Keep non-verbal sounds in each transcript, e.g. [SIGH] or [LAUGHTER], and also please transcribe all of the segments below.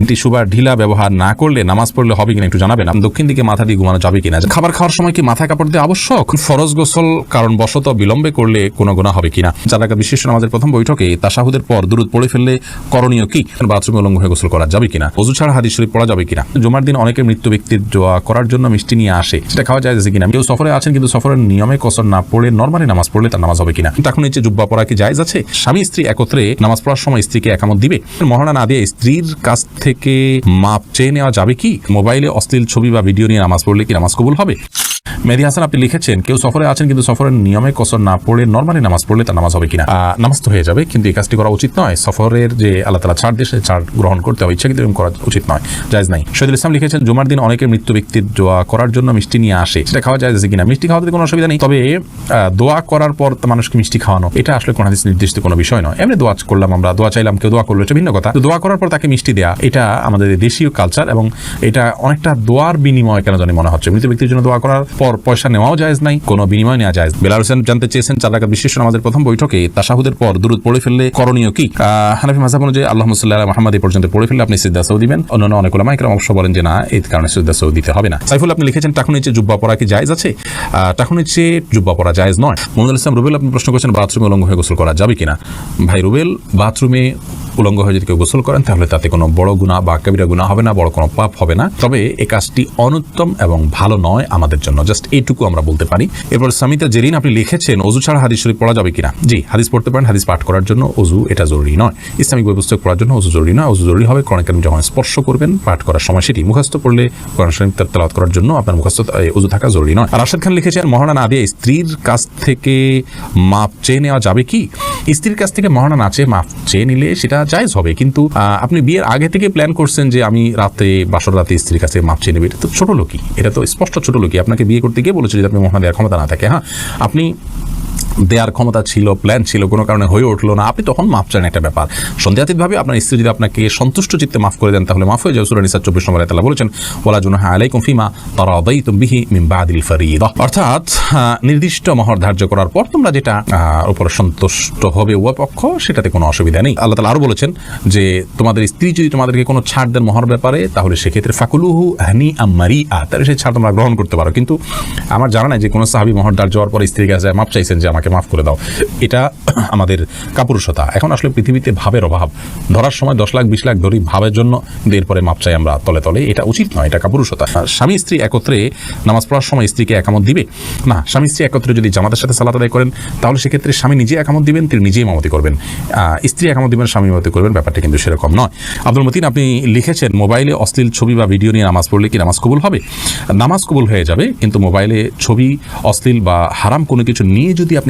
বা ঢিলা ব্যবহার না করলে নামাজ পড়লে হবে কিনা একটু জানাবেন। দক্ষিণ দিকে মাথা দিয়ে ঘুমানো যাবে কিনা? খাবার খাওয়ার সময় কি মাথা কাপড় দিয়ে আবশ্যক? ফরজ গোসল কারণ বশত বিলম্বে করলে কোনো গোনা হবে কিনা? যারা বিশেষ আমাদের প্রথম বৈঠকে তাসাহুদের পর দূরত পড়ে ফেললে করণীয় কি? বাথরুমে উলঙ্গ হয়ে গোসল করা যাবে কিনা? অজু ছাড়া হাদিস শরীফ পড়া যাবে কিনা? জুমার দিন অনেকে মৃত্যু ব্যক্তির দোয়া করার জন্য মিষ্টি নিয়ে আসে। সেটা খাওয়া যায় কিনা? কেউ সফরে আছেন কিন্তু সফরের নিয়মে কসর না পড়ে নর্মালি নামাজ পড়লে তার নামাজ হবে কিনা? এখন নিচে জুব্বা পড়া কি জায়েজ আছে? স্বামী স্ত্রী একত্রে নামাজ পড়ার সময় স্ত্রীকে একামত দিবে। মহানা না দিয়ে স্ত্রীর কাছ থেকে মাপ চেয়ে নেওয়া যাবে কি? মোবাইলে অশ্লীল ছবি বা ভিডিও নিয়ে নামাজ পড়লে কি নামাজ কবুল হবে? মেহেদি হাসান, আপনি লিখেছেন, কেউ সফরে আছেন কিন্তু সফরের নিয়মে কসর না পড়ে নর্মালি নামাজ পড়লে তার নামাজ হবে কিনা? নামাজ তো হয়ে যাবে, কিন্তু এই কাজটি করা উচিত নয়। সফরের যে আল্লাহ তালা ছাড় দেশে ছাড় গ্রহণ করতে হবে ইচ্ছাকৃত এরকম করা উচিত নয়। জায়জ নাই। শহীদুল ইসলাম লিখেছেন, জুমার দিন অনেকে মৃত্যু ব্যক্তির দোয়া করার জন্য মিষ্টি নিয়ে আসে। সেটা খাওয়া যায় কিনা? মিষ্টি খাওয়াতে কোনো অসুবিধা নেই। তবে দোয়া করার পর মানুষকে মিষ্টি খাওয়ানো, এটা আসলে কোনো হাদিস নির্দিষ্ট কোনো বিষয় নয়। এমনি দোয়া করলাম আমরা, দোয়া চাইলাম, কেউ দোয়া করল, এটা ভিন্ন কথা। দোয়া করার পর তাকে মিষ্টি দেয়া, এটা আমাদের দেশীয় কালচার এবং এটা অনেকটা দোয়ার বিনিময় কেন জানি মনে হচ্ছে। মৃত ব্যক্তির জন্য দোয়া করার পর পয়সা নেওয়াও জায়েজ নাই, কোনো বিনিময় নেওয়া যায় বেলাল হোসেন জানতে চেয়েছেন চার রাকাত বিশেষ আমাদের প্রথম বৈঠকে তাসাহুদের পর দূরত পড়ে ফেললে করণীয় কি? হানাফি মাঝাব অনুযায়ী আল্লাহ মুসাল্লাহ মাহমদ এই পর্যন্ত পড়ে ফেললে আপনি সিদ্ধা সৌ দিবেন। অন্যান্য অনেক ওলামা একরাম অবশ্য বলেন যে না এই কারণে সিদ্ধা সৌ দিতে হবে না। সাইফুল, আপনি লিখেছেন টাকুন নিচে জুব্বা পরা কি জায়েজ আছে? টাকুন নিচে জুব্বা পরা জায়েজ নয়। মোহাম্মদ ইসলাম রুবেল, আপনি প্রশ্ন করেছেন বাথরুমে উলঙ্গ হয়ে গোসল করা যাবে কিনা? ভাই রুবেল, বাথরুমে উলঙ্গ হয়ে যদি কেউ গোসল করেন, তাহলে তাতে কোনো বড় গুণা বা কবিরা গুণা হবে না, বড় কোনো পাপ হবে না। তবে এ কাজটি অনুত্তম এবং ভালো নয় আমাদের জন্য। জাস্ট এইটুকু আমরা বলতে পারি। এরপর সামিতা জেরিন, আপনি লিখেছেন, অজু ছাড়া হাদিস শরীফ পড়া যাবে কিনা? জি, হাদিস পড়তে পারেন, হাদিস পাঠ করার জন্য অজু এটা জরুরি নয়। ইসলামিক বই পুস্তক পড়ার জন্য অজু জরুরি নয়। অজু জরুরি হবে কোরআন কারিম যখন স্পর্শ করবেন, পাঠ করার সময় সেটি মুখস্থ পড়লে কোরআন শরীফ তার তেলাওয়াত করার জন্য আপনার মুখস্থ অজু থাকা জরুরি নয়। আর রাশেদ খান লিখেছেন মহানা না দিয়ে স্ত্রীর কাছ থেকে মাপ চেয়ে নেওয়া যাবে কি? স্ত্রীর কাছ থেকে মহানা নাচে মাফ চেয়ে নিলে সেটা জায়জ হবে। কিন্তু আপনি বিয়ের আগে থেকে প্ল্যান করছেন যে আমি রাতে, বাসর রাতে স্ত্রীর কাছে মাপ চেয়ে নেবে, এটা তো ছোট লোকই। এটা তো স্পষ্ট ছোট লোকই। আপনাকে বিয়ে করতে গিয়ে বলেছে যে আপনি মহানা দেওয়ার ক্ষমতা না থাকে। হ্যাঁ আপনি দেওয়ার ক্ষমতা ছিল প্ল্যান ছিল, কোনো কারণে হয়ে উঠল না। আপনি তখন মাপ চান একটা ব্যাপার। সন্দেহাতীতভাবে আপনার স্ত্রী যদি আপনাকে সন্তুষ্ট চিত্তে মাফ করে দেন, তাহলে মাফ হয়ে যাবে। সুরা নিসা চব্বিশ নম্বর তালা বলেছেন ওলা জুনাহা আলাইকুম ফিমা তারা অদাইতুম বিহি মিন বাদিল ফরিদ। অর্থাৎ নির্দিষ্ট মহর ধার্য করার পর তোমরা যেটা উপরে সন্তুষ্ট হবে উভয় পক্ষ, সেটাতে কোনো অসুবিধা নেই। আল্লাহ তালা আরও বলেছেন যে, তোমাদের স্ত্রী যদি তোমাদেরকে কোনো ছাড় দেন মহর ব্যাপারে, তাহলে সেক্ষেত্রে ফাকুলুহু হানি আম্মারি আ তাহলে সেই ছাড় তোমরা গ্রহণ করতে পারো। কিন্তু আমার জানা নাই যে কোনো সাহাবি মহর ধার্য হওয়ার পর স্ত্রীর কাছে মাপ চাইছেন যে আমাকে মাফ করে দাও। এটা [CLEARS THROAT] আমাদের কাপুরুষতা। এখন আসলে পৃথিবীতে ভাবের অভাব। ধরার সময় দশ লাখ, বিশ লাখ ধরি ভাবের জন্য এরপরে মাপ চাই আমরা তলে তলে। এটা উচিত নয়, এটা কাপুরুষতা। স্বামী, স্ত্রী একত্রে নামাজ পড়ার সময় স্ত্রীকে একামত দিবে? না, স্বামী, স্ত্রী একত্রে যদি জামাতের সাথে সালাত আদায় করেন, তাহলে সেক্ষেত্রে স্বামী নিজে একামত দিবেন, তিনি নিজেই মামতি করবেন। স্ত্রী একামত দিবেন, স্বামী মামতি করবেন, ব্যাপারটা কিন্তু সেরকম নয়। আব্দুল মতিন, আপনি লিখেছেন, মোবাইলে অশ্লীল ছবি বা ভিডিও নিয়ে নামাজ পড়লে কি নামাজ কবুল হবে? নামাজ কবুল হয়ে যাবে, কিন্তু মোবাইলে ছবি, অশ্লীল বা হারাম কোনো কিছু নিয়ে যদি আপনি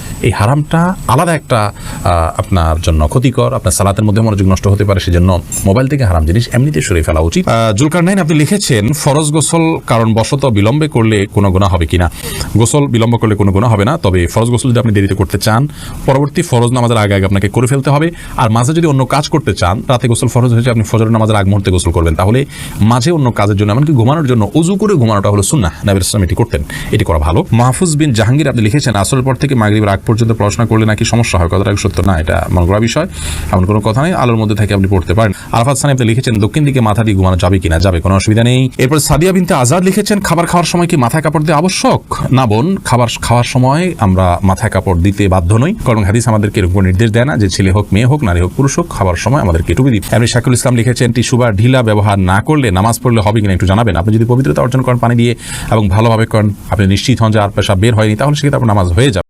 এই হারামটা আলাদা একটা আপনার জন্য ক্ষতিকর। আপনার সালাতের মধ্যে মনোযোগ নষ্ট হতে পারে, সেজন্য মোবাইল থেকে হারাম জিনিস এমনিতে সরিয়ে ফেলা উচিত। জুলকার নাইন, আপনি লিখেছেন, ফরজ গোসল কারণ বশত বিলম্বে করলে কোনো গুণা হবে কিনা? গোসল বিলম্ব করলে কোনো গুণা হবে না, তবে ফরজ গোসল যদি আপনি দেরিতে করতে চান, পরবর্তী ফরজ নামাজের আগে আগে আপনাকে করে ফেলতে হবে। আর মাঝে যদি অন্য কাজ করতে চান, রাতে গোসল ফরজ হয়েছে, আপনি ফজর নামাজের আগ মুহূর্তে গোসল করবেন। তাহলে মাঝে অন্য কাজের জন্য, এমনকি ঘুমানোর জন্য উজু করে ঘুমানোটা হলো সুন্না নাবির ইসলাম এটি করতেন। এটি করা ভালো। মাহফুজ বিন জাহাঙ্গীর, আপনি লিখেছেন, আসরের পর থেকে মাগরিবের আগ পর্যন্ত পড়াশোনা করলে নাকি সমস্যা হয়? কথাটা সত্য না, এটা মনে করা বিষয়। এমন কোনো কথা নেই, আলোর মধ্যে থেকে আপনি পড়তে পারেন। আরাফাত সানি, আপনি লিখেছেন, দক্ষিণ দিকে মাথা দিয়ে ঘুমানো যাবে কিনা? যাবে, কোনো অসুবিধা নেই। এরপর সাদিয়া বিনতে আজাদ লিখেছেন, খাবার খাওয়ার সময় কি মাথায় কাপড় দেওয়া আবশ্যক? না বোন, খাবার খাওয়ার সময় আমরা মাথায় কাপড় দিতে বাধ্য নই, কারণ হাদিস আমাদেরকে এরকম নির্দেশ দেয় না যে ছেলে হোক, মেয়ে হোক, নারী হোক, পুরুষ হোক, খাবার সময় আমাদেরকে টুপি দিই এমনি শাকুল ইসলাম লিখেছেন, টিস্যু বা ঢিলা ব্যবহার না করলে নামাজ পড়লে হবে কিনা একটু জানাবেন। আপনি যদি পবিত্রতা অর্জন করেন পানি দিয়ে এবং ভালোভাবে করেন, আপনি নিশ্চিত হন যে আর পেশা বের হয়নি, তাহলে সেক্ষেত্রে আপনার নামাজ হয়ে যাবে।